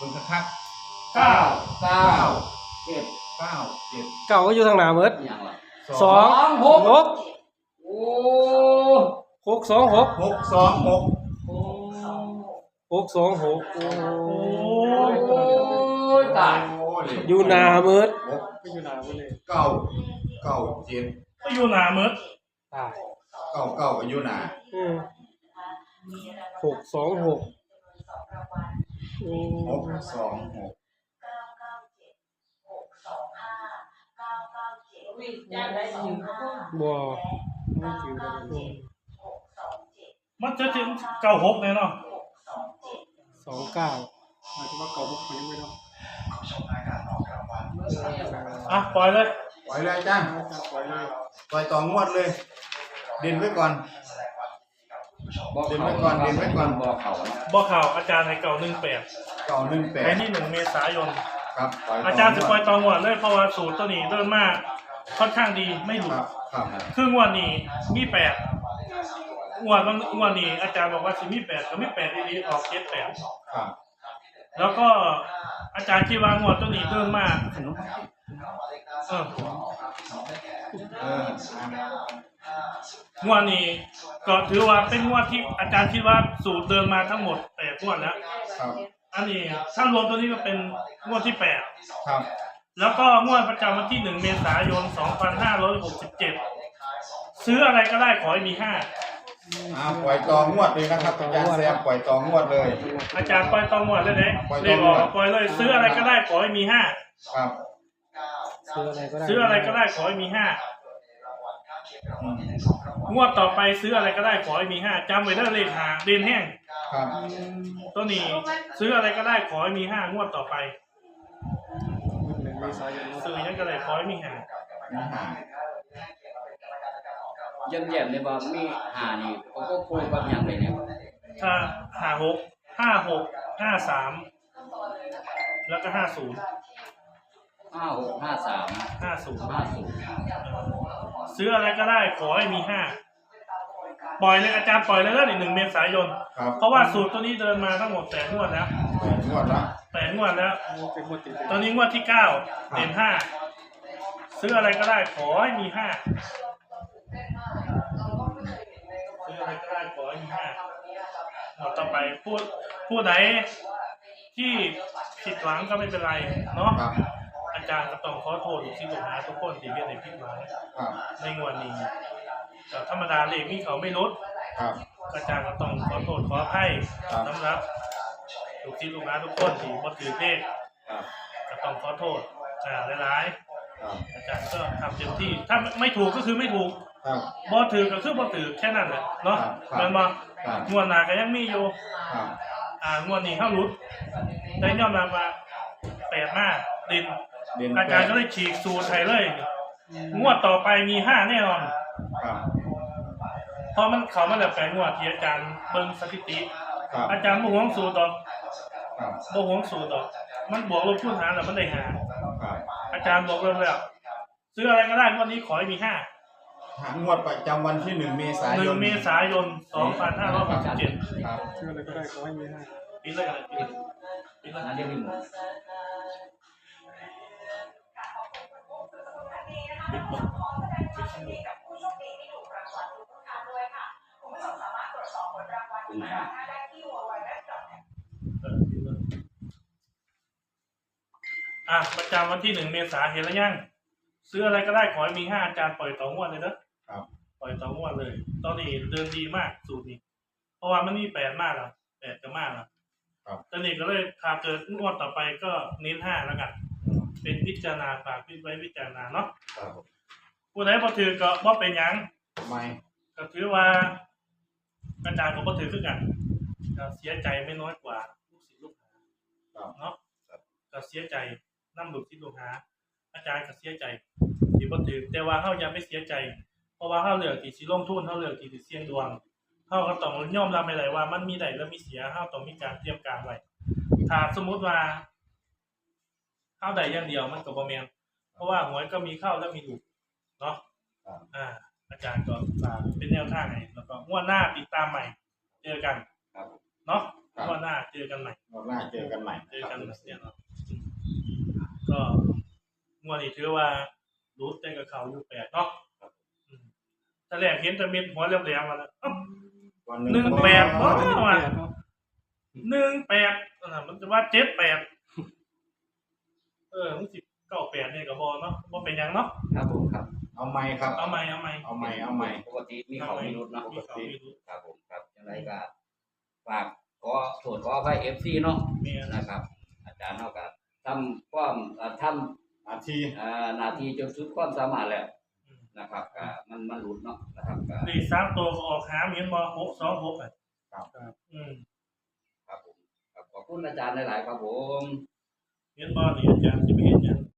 ครับเก้าเก้าเจ็ดเก้าเจ็ดเก่าก็อยู่ทางหน้าเมิดอย่างละสองหกหกโอ้หกสองหกหกสองหกโอ้หกสองหกโอ้โอ้ยตายโอ้เลขอยู่หน้าเมิดหกอยู่หน้าเมิดเลยเก้าเก้าเจ็ดก็อยู่หนามืดตายเก้าเก้าก็อยู่หนาอืมหกสองหกอื หกมสองหกบัวไม่ถือได้เลยมันจะถึงเก้าหกแน่เนอนสองเก้าหมายถึงว่าเก่าหกมันยังไม่ต้องอะปล่อยเลย ปล่อยเลยจ้าปล่อยเลย ปล่อยต่องวดเลย เด่นไว้ก่อนบอก เดินเขาไว้ก่อนเดินไว้ก่อนบอกเขาบอกข่าวอาจารย์ในเก่าหนึ่งแปดเก้าหนึ่งแปดแค่นี้หนึ่งเมษายน ครับปล่อยต่อาจารย์จะปล่อยตองวดเลยเพราะว่าสูตรตัวนี้เดินมาค่อนข้างดีไม่หลุคดรับครับคืองวดนี้มีแปดงวดบางงวดนี้อาจารย์บอกว่าสิมีแปดก็มีแปดดีๆออกเจ็ดแปดครับแล้วก็อาจารย์คิดว่างวดตัวนี้เดินมา เออเอออะงวดนี้ก็ถือว่าเป็นงวดที่อาจารย์คิดว่าสูตรเดินมาทั้งหมดแปดงวดแล้วครับอันนี้ถ้ารวมตัวนี้ก็เป็นงวดที่แปดครับแล้วก็งวดประจำวันที่หนึ่งเมษายนสองพันห้าร้อยหกสิบเจ็ดซื้ออะไรก็ได้ขอให้มีห้าอ่าปล่อยต่องวดเลยนะครับอาจารย์แซมปล่อยต่องวดเลย อาจารย์ปล่อยตองงวดเลยเด้ปล่อยเลตองขงอวอดกปล่อยเลย ซื้ออะไรก็ได้ขอให้มีห้าครับ ซื้ออะไรก็ได้ซื้ออะไรก็ได้ขอให้มีห้าอืมงวดต่อไปซื้ออะไรก็ได้ขอให้มีห้าจำไว้เด้อเลขหาเรียนแห้งครับตัวนี้ ซื้ออะไรก็ได้ขอให้มีห้างวดต่อไปหนึ่งเมษายนซื้อยังก็ได้ขอให้มีห้านี่หาเยี่ยมเยี่ยมเลยว่ามีหานี่เขาก็คุยกับอย่างไรเนี่ยถ้าห้าหกห้าหกห้าสามแล้วก็ห้าศูนย์ ห้าหกห้าสามห้าศูนย์ห้าศูนย์ซื้ออะไรก็ได้ขอให้มีห้าปล่อยเลยอาจารย์ปล่อยเลยแล้วหนึ่งเมษายน ครับเพราะว่าสูตรตัวนี้เดินมาทั้งหมดแปดงวดแล้วงวดละแปดงวดแล้ว เป็นหมดติดตอนนี้งวดที่เก้าเต็มห้าซื้ออะไรก็ได้ขอให้มีห้าซื้ออะไรก็ได้ขอให้มีห้าหมดต่อไปพูดผู้ไหนที่ผิดหวังก็ไม่เป็นไรเนาะครับอา จารย์ก็ต้องขอโทษที่ลูกหาทุกคนที่เรียนในผิดหวังครับในงวดนี้แต่ธรรมดาเลขนี่เขาไม่ลดครับอาจารย์ก็ต้องขอโทษขอให้ครับ สำหรับลูกที่ลูกหาทุกคนที่บ่ถือเลขครับก็ต้องขอโทษอ่าหลายครับๆอาจารย์ก็ทำเต็มที่ถ้าไม่ถูกก็คือไม่ถูกครับ บ่ถือก็คือบ่ถือแค่นั้นแหละเนาะครับ แม่นบ่ครับงวดหน้าก็ยังมีอยู่ ครับอ่างวดนี้เฮารุดได้ยอมรับว่าแปดมากดิน เด่นอาแปจารดย์ก็เลยฉีกสูตรให้เลย งวดต่อไปมีห้าแน่นอน ครับเพราะมันเขามาแล้วแปลงวดที่อาจารย์เบิ่งสถิติ ครับอาจารย์บ่หวงสูตรดอกครับบ่หวงสูตรดอก มันบวกลบคูณหารแล้วมันได้หา ครับอาจารย์บอกเลยแล้วซื้ออะไรก็ได้งวันนี้ขอให้มีห้าหางวดประจำวันที่หนึ่งเมษาหยนึ่งนเมษายนสองพันห้าร้อยหกสิบเจ็ดครับซื้ออะไรก็ได้ขอให้มีให้ ปีเลยกัน ปีปีเลยนั่นเรียกไม่หมดตรงไหนอะอะประจำวันที่หนึ่งเมษาเห็นแล้วยังซื้ออะไรก็ได้ขอให้มีห้าอาจารย์ปล่อยต่องวดเลยนะครับ ปล่อยต่องวดเลย ตอนนี้เดินดีมากสูตรนี้ เพราะว่ามันนี่แปดมากแล้วแปดจะมากแล้วครับตอนนี้ก็เลยถ้าเกิดงวดต่อไปก็เน้นห้าแล้วกัน เป็นพิจารณาฝากพิไว้พิจารณาเนาะ ครับ ผู้ใดบ่ถือก็บ่เป็นหยังไม่ก็ถือว่าอาจารย์ก็บ่ถือคือกันก็เสียใจไม่น้อยกว่าลูกศิษย์ลูกหาครับเนาะก็เสียใจนำลูกศิษย์ลูกหา อาจารย์ก็เสียใจที่บ่ถือแต่ว่าเฮาอย่าไม่เสียใจ เพราะว่าเฮาเลือกที่สิลงทุนเฮาเลือกที่สิเสี่ยงดวงเฮาก็ต้องยอมรับไปเลยว่ามันมีได้และมีเสียเฮาต้องมีการเตรียมการไว้ถ้าสมมุติว่าเฮาได้อย่างเดียวมันก็บ่แม่นเพราะว่าหวยก็มีเข้าและมีหลุด เนาะครับอ่า อาจารย์ก็ฝากเป็นแนวทางให้แล้วก็งวดหน้าติดตามใหม่ เจอกันครับเนาะครับว่าหน้าเจอกันใหม่รอบหน้าเจอกันใหม่เจอคกัรันบแบบเนี้ยเนาะอืมก็งวดนี้ถือว่ารู้ใจกับเขาอยู่แปดเนาะอืมแต่แรกเห็นแต่เม็ดหัวแหลมๆมาแล้วเอ้า วันหนึ่งแปดก็เนาะ หนึ่งแปดอ่ามันจะว่าเจ็ดแปดเออมันสิเก้าแปดเนี่ยก็บอเนาะบ่เป็นหยังเนาะครับผมครับ เอาไม้ครับ เอาใหม่เอาใหม่เอาไม้เอาไม้ปกติมีเขามีรุดเนาะมีเขามีรุดครับผมครับจังไรก็ฝากขอโทษขออภัยเอฟซีเนาะเมียนะนะครับ อาจารย์เท่ากับทำความเอ่อทอาทีำเอ่อหนาทีจนสุดความสามารถแล้วอืมนะครับก็มันมันหลุดเนาะนะครับก็เลขสามตัวก็ออกหาเหมียนบอหกสองหกอะครับอืมครับผมครับขอบคุณอาจารย์หลาย ๆ ครับผมเหมียนบอนี่อาจารย์จะไป